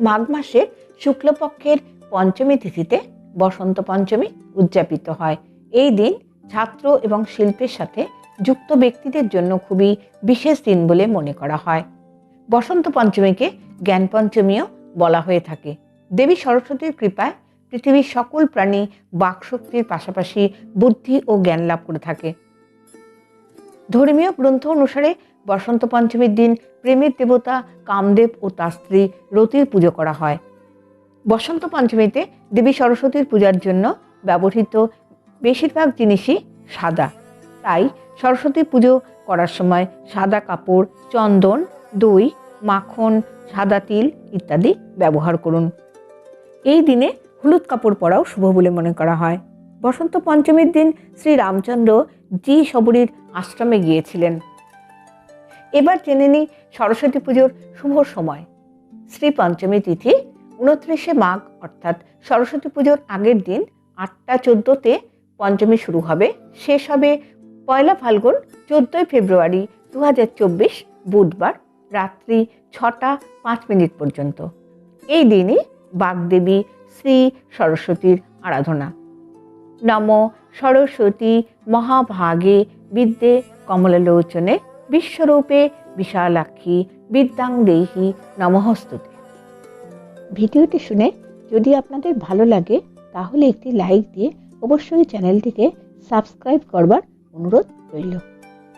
মাঘ মাসের শুক্লপক্ষের পঞ্চমী তিথিতে বসন্ত পঞ্চমী উদযাপিত হয়। এই দিন ছাত্র এবং শিল্পের সাথে যুক্ত ব্যক্তিদের জন্য খুবই বিশেষ দিন বলে মনে করা হয়। বসন্ত পঞ্চমীকে জ্ঞান পঞ্চমীও বলা হয়ে থাকে। দেবী সরস্বতীর কৃপায় পৃথিবীর সকল প্রাণী বাকশক্তির পাশাপাশি বুদ্ধি ও জ্ঞান লাভ করে থাকে। ধর্মীয় গ্রন্থ অনুসারে বসন্ত পঞ্চমীর দিন প্রেমের দেবতা কামদেব ও তার স্ত্রী রতির পুজো করা হয়। বসন্ত পঞ্চমীতে দেবী সরস্বতীর পূজার জন্য ব্যবহৃত বেশিরভাগ জিনিসই সাদা। তাই সরস্বতী পুজো করার সময় সাদা কাপড়, চন্দন, দই, মাখন, সাদা তিল ইত্যাদি ব্যবহার করুন। এই দিনে হলুদ কাপড় পরাও শুভ বলে মনে করা হয়। বসন্ত পঞ্চমীর দিন শ্রী রামচন্দ্র জি সবরীর আশ্রমে গিয়েছিলেন। এবার জেনে নিই সরস্বতী পুজোর শুভ সময়। শ্রী পঞ্চমী তিথি উনত্রিশে মাঘ, অর্থাৎ সরস্বতী পুজোর আগের দিন আটটা চোদ্দোতে পঞ্চমী শুরু হবে। শেষ হবে পয়লা ফাল্গুন, চোদ্দোই ফেব্রুয়ারি দু হাজার চব্বিশ বুধবার রাত্রি ছটা পাঁচ মিনিট পর্যন্ত। এই দিনই বাগদেবী শ্রী সরস্বতীর আরাধনা। নম সরস্বতী মহাভাগে বিদ্যে কমললোচনে বিশ্বরূপে বিশালাক্ষী বিদ্যাং দেহি নমহস্তুতে ভিডিওটি শুনে যদি আপনাদের ভালো লাগে, তাহলে একটি লাইক দিয়ে অবশ্যই চ্যানেলটিকে সাবস্ক্রাইব করবার অনুরোধ রইল।